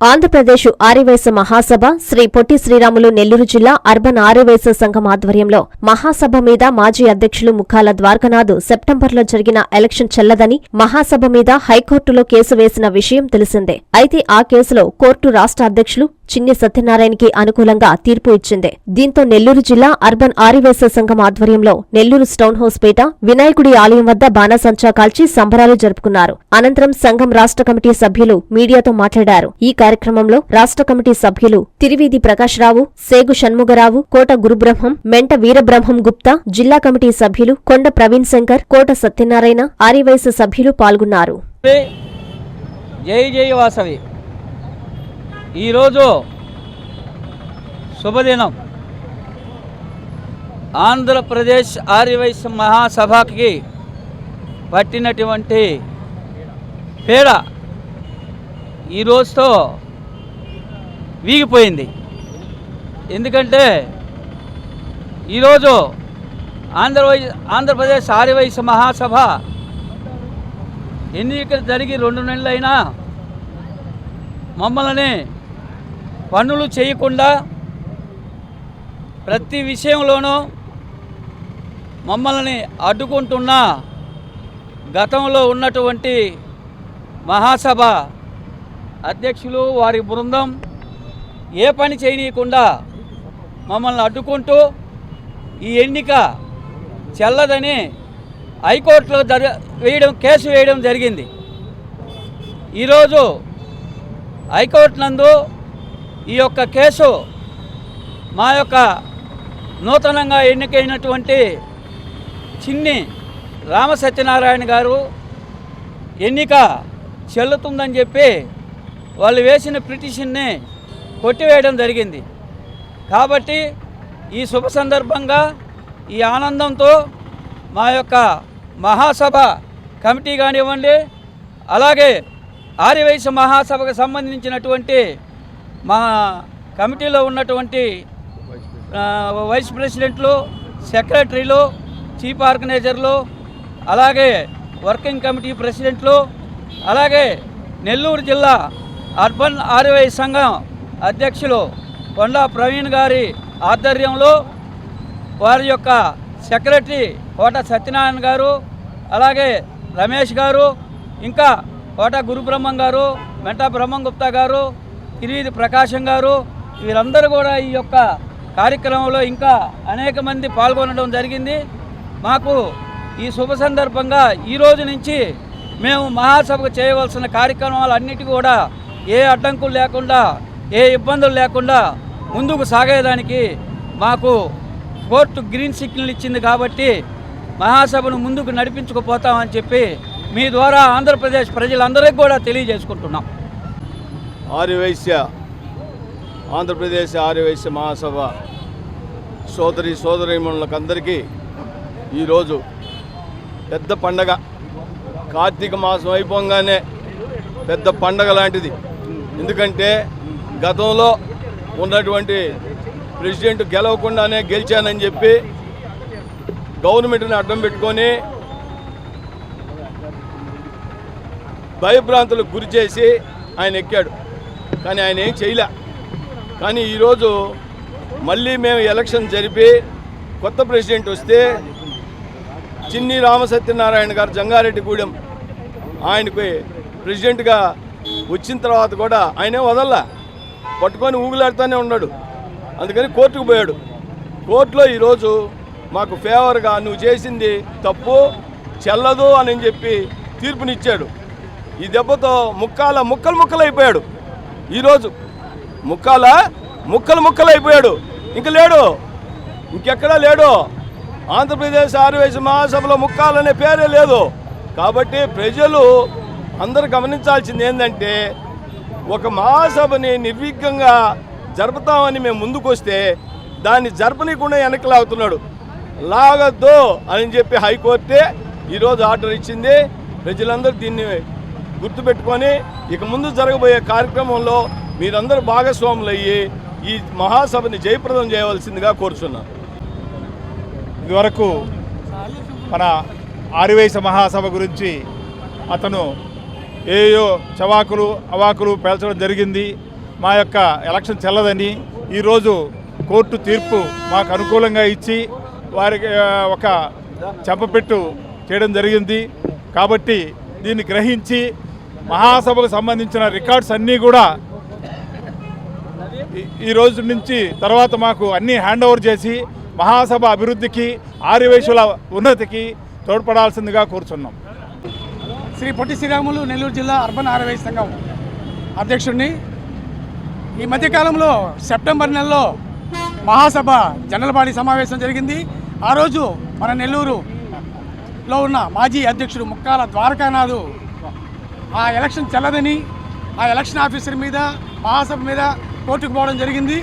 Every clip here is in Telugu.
ఆంధ్రప్రదేశ్ ఆర్యవేశ మహాసభ శ్రీ పొట్టి శ్రీరాములు నెల్లూరు జిల్లా అర్బన్ ఆర్యవేశ సంఘం ఆధ్వర్యంలో మహాసభ మీద మాజీ అధ్యక్షులు ముఖాల ద్వారకనాథ్ సెప్టెంబర్లో జరిగిన ఎలక్షన్ చెల్లదని మహాసభ మీద హైకోర్టులో కేసు వేసిన విషయం తెలిసిందే. అయితే ఆ కేసులో కోర్టు రాష్ట్ర అధ్యక్షులు చిన్ని సత్యనారాయణకి అనుకూలంగా తీర్పు ఇచ్చింది. దీంతో నెల్లూరు జిల్లా అర్బన్ ఆర్యవైశ్య సంఘం ఆధ్వర్యంలో నెల్లూరు స్టౌన్ హౌస్ పేట వినాయకుడి ఆలయం వద్ద బాణసంచా కాల్చి సంబరాలు జరుపుకున్నారు. అనంతరం సంఘం రాష్ట్ర కమిటీ సభ్యులు మీడియాతో మాట్లాడారు. ఈ కార్యక్రమంలో రాష్ట్ర కమిటీ సభ్యులు తిరివీధి ప్రకాశ్రావు సేగు షణ్ముగరావు కోట గురుబ్రహ్మం మెంట వీరబ్రహ్మం గుప్తా జిల్లా కమిటీ సభ్యులు కొండ ప్రవీణ్ శంకర్ కోట సత్యనారాయణ ఆర్యవైశ్య సభ్యులు పాల్గొన్నారు. జై జై వాసవి. ఈరోజు శుభదినం. ఆంధ్రప్రదేశ్ ఆర్యవైశ్య మహాసభకి పట్టినటువంటి పేడ ఈ రోజుతో వీగిపోయింది. ఎందుకంటే ఈరోజు ఆంధ్రవై ఆంధ్రప్రదేశ్ ఆర్యవైశ్య మహాసభ ఎన్నికలు జరిగి రెండు నెలలైనా మమ్మల్ని పనులు చేయకుండా ప్రతి విషయంలోనూ మమ్మల్ని అడ్డుకుంటున్న గతంలో ఉన్నటువంటి మహాసభ అధ్యక్షులు వారి బృందం ఏ పని చేయనీయకుండా మమ్మల్ని అడ్డుకుంటూ ఈ ఎన్నిక చెల్లదని హైకోర్టులో జరి వేయడం కేసు వేయడం జరిగింది. ఈరోజు హైకోర్టు నందు ఈ యొక్క కేసు మా యొక్క నూతనంగా ఎన్నికైనటువంటి చిన్ని రామసత్యనారాయణ గారు ఎన్నిక చెల్లుతుందని చెప్పి వాళ్ళు వేసిన పిటిషన్ని కొట్టివేయడం జరిగింది. కాబట్టి ఈ శుభ సందర్భంగా ఈ ఆనందంతో మా యొక్క మహాసభ కమిటీ కానివ్వండి అలాగే ఆర్యవైశ్య మహాసభకు సంబంధించినటువంటి మా కమిటీలో ఉన్నటువంటి వైస్ ప్రెసిడెంట్లు సెక్రటరీలు చీఫ్ ఆర్గనైజర్లు అలాగే వర్కింగ్ కమిటీ ప్రెసిడెంట్లు అలాగే నెల్లూరు జిల్లా అర్బన్ ఆర్వై సంఘం అధ్యక్షులు కొండా ప్రవీణ్ గారి ఆధ్వర్యంలో వారి యొక్క సెక్రటరీ కోట సత్యనారాయణ గారు అలాగే రమేష్ గారు ఇంకా కోట గురుబ్రహ్మం గారు మెంటా బ్రహ్మం గుప్తా గారు తిరిగి ప్రకాశం గారు వీరందరూ కూడా ఈ యొక్క కార్యక్రమంలో ఇంకా అనేక మంది పాల్గొనడం జరిగింది. మాకు ఈ శుభ సందర్భంగా ఈరోజు నుంచి మేము మహాసభకు చేయవలసిన కార్యక్రమాలు కార్యక్రమాలన్నిటి కూడా ఏ అడ్డంకులు లేకుండా ఏ ఇబ్బందులు లేకుండా ముందుకు సాగేదానికి మాకు కోర్టు గ్రీన్ సిగ్నల్ ఇచ్చింది కాబట్టి మహాసభను ముందుకు నడిపించుకుపోతామని చెప్పి మీ ద్వారా ఆంధ్రప్రదేశ్ ప్రజలందరికీ కూడా తెలియజేసుకుంటున్నాం. ఆర్యవైశ్య ఆంధ్రప్రదేశ్ ఆర్యవైశ్య మహాసభ సోదరి సోదరీమణులకు అందరికీ ఈరోజు పెద్ద పండగ. కార్తీక మాసం అయిపోగానే పెద్ద పండగ లాంటిది. ఎందుకంటే గతంలో ఉన్నటువంటి ప్రెసిడెంట్ గెలవకుండానే గెలిచానని చెప్పి గవర్నమెంట్ని అడ్డం పెట్టుకొని భయభ్రాంతులకు గురి చేసి ఆయన ఎక్కాడు. కానీ ఆయన ఏం చేయలే. కానీ ఈరోజు మళ్ళీ మేము ఎలక్షన్ జరిపి కొత్త ప్రెసిడెంట్ వస్తే చిన్ని రామసత్యనారాయణ గారు జంగారెడ్డిగూడెం ఆయనకి ప్రెసిడెంట్గా వచ్చిన తర్వాత కూడా ఆయనే వదల్లా పట్టుకొని ఊగులాడుతూనే ఉన్నాడు. అందుకని కోర్టుకు పోయాడు. కోర్టులో ఈరోజు మాకు ఫేవర్గా నువ్వు చేసింది తప్పు చెల్లదు అని చెప్పి తీర్పునిచ్చాడు. ఈ దెబ్బతో ముక్కాల ముక్కలు ముక్కలు అయిపోయాడు ఈరోజు ముక్కాల ముక్కలు ముక్కలు అయిపోయాడు ఇంక లేడు. ఇంకెక్కడా లేడు. ఆంధ్రప్రదేశ్ ఆర్యవైశ్య మహాసభలో ముక్కాలనే పేరే లేదు. కాబట్టి ప్రజలు అందరూ గమనించాల్సింది ఏంటంటే ఒక మహాసభని నిర్విఘ్నంగా జరుపుతామని మేము ముందుకొస్తే దాన్ని జరపనీయకుండా వెనక్కి లాగుతున్నాడు. లాగద్దు అని చెప్పి హైకోర్టే ఈరోజు ఆర్డర్ ఇచ్చింది. ప్రజలందరూ దీన్ని గుర్తుపెట్టుకొని ఇక ముందు జరగబోయే కార్యక్రమంలో మీరందరూ భాగస్వాములు అయ్యి ఈ మహాసభని జయప్రదం చేయవలసిందిగా కోరుచున్నాను ఇదివరకు మన ఆరివేశ మహాసభ గురించి అతను ఏయో చవాకులు అవాకులు పేల్చడం జరిగింది. మా యొక్క ఎలక్షన్ చెల్లదని ఈరోజు కోర్టు తీర్పు మాకు అనుకూలంగా ఇచ్చి వారికి ఒక చెంపపెట్టు చేయడం జరిగింది. కాబట్టి దీన్ని గ్రహించి మహాసభకు సంబంధించిన రికార్డ్స్ అన్నీ కూడా ఈ- రోజు నుంచి తర్వాత మాకు అన్నీ హ్యాండ్ ఓవర్ చేసి మహాసభ అభివృద్ధికి ఆర్యవేశుల ఉన్నతికి తోడ్పడాల్సిందిగా కోరుచున్నాం. శ్రీ పొట్టి శ్రీరాములు నెల్లూరు జిల్లా అర్బన్ ఆర్వైస్ సంఘం అధ్యక్షుడిని. ఈ మధ్యకాలంలో సెప్టెంబర్ నెలలో మహాసభ జనరల్ బాడీ సమావేశం జరిగింది. ఆ రోజు మన నెల్లూరులో ఉన్న మాజీ అధ్యక్షుడు ముక్కాల ద్వారకానాథు ఆ ఎలక్షన్ చెల్లదని ఆ ఎలక్షన్ ఆఫీసర్ మీద మహాసభ మీద కోర్టుకు పోవడం జరిగింది.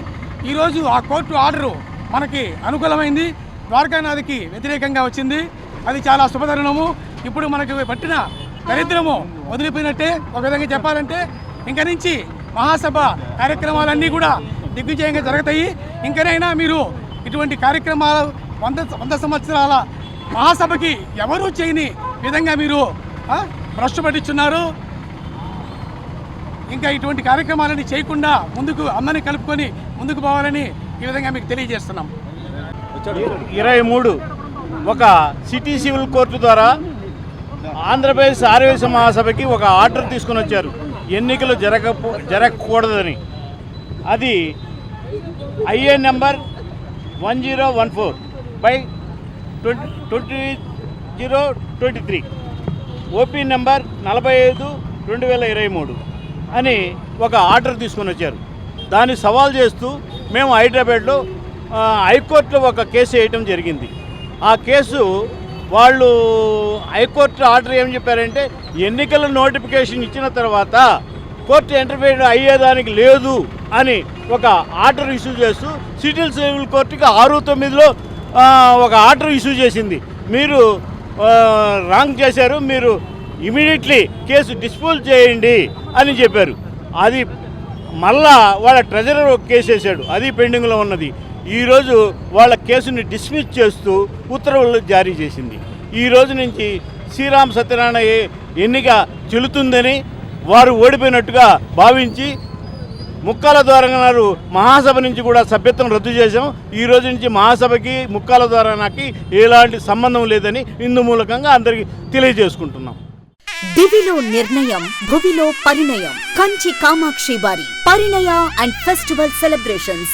ఈరోజు ఆ కోర్టు ఆర్డరు మనకి అనుకూలమైంది. ద్వారకానాథికి వ్యతిరేకంగా వచ్చింది. అది చాలా శుభతరుణము ఇప్పుడు మనకి పట్టిన దరిద్రము వదిలిపోయినట్టే. ఒక విధంగా చెప్పాలంటే ఇంక నుంచి మహాసభ కార్యక్రమాలన్నీ కూడా దిగ్విజయంగా జరుగుతాయి. ఇంకనైనా మీరు ఇటువంటి కార్యక్రమాలు వంద వంద సంవత్సరాల మహాసభకి ఎవరూ చేయని విధంగా మీరు భ్రష్టు పట్టించున్నారు ఇంకా ఇటువంటి కార్యక్రమాలని చేయకుండా ముందుకు అమ్మని కలుపుకొని ముందుకు పోవాలని ఈ విధంగా మీకు తెలియజేస్తున్నాం. ఇరవై మూడు ఒక సిటీ సివిల్ కోర్టు ద్వారా ఆంధ్రప్రదేశ్ ఆర్యవేశ మహాసభకి ఒక ఆర్డర్ తీసుకొని వచ్చారు. ఎన్నికలు జరగపో జరగకూడదని. అది IA number one zero one four by twenty twenty zero twenty three. OP number నలభై ఐదు రెండు వేల ఇరవై మూడు అని ఒక ఆర్డర్ తీసుకొని వచ్చారు. దాన్ని సవాల్ చేస్తూ మేము హైదరాబాద్లో హైకోర్టులో ఒక కేసు వేయటం జరిగింది. ఆ కేసు వాళ్ళు హైకోర్టు ఆర్డర్ ఏం చెప్పారంటే ఎన్నికల నోటిఫికేషన్ ఇచ్చిన తర్వాత కోర్టు ఇంటర్ఫీర్ అయ్యేదానికి లేదు అని ఒక ఆర్డర్ ఇష్యూ చేస్తూ సిటిల్ సివిల్ కోర్టుకి ఆరు తొమ్మిదిలో ఒక ఆర్డర్ ఇష్యూ చేసింది. మీరు రాంగ్ చేశారు మీరు ఇమీడియట్లీ కేసు డిస్పోజ్ చేయండి అని చెప్పారు. అది మళ్ళా వాళ్ళ ట్రెజరర్ ఒక కేసు వేసాడు అది పెండింగ్లో ఉన్నది. ఈరోజు వాళ్ళ కేసుని డిస్మిస్ చేస్తూ ఉత్తర్వులు జారీ చేసింది. ఈ రోజు నుంచి శ్రీరామ్ సత్యనారాయణ ఎన్నిక చెల్లుతుందని వారు ఓడిపోయినట్టుగా భావించి ముక్కాల ద్వారా గారు మహాసభ నుంచి కూడా సభ్యత్వం రద్దు చేశాం. ఈ రోజు నుంచి మహాసభకి ముక్కాల ద్వారా నాకు ఎలాంటి సంబంధం లేదని ఇందు మూలకంగా అందరికీ తెలియజేసుకుంటున్నాం. దివిలో నిర్ణయం భువిలో పరిణయం. కంచి కామాక్షి వారి పరిణయ అండ్ ఫెస్టివల్ సెలబ్రేషన్స్.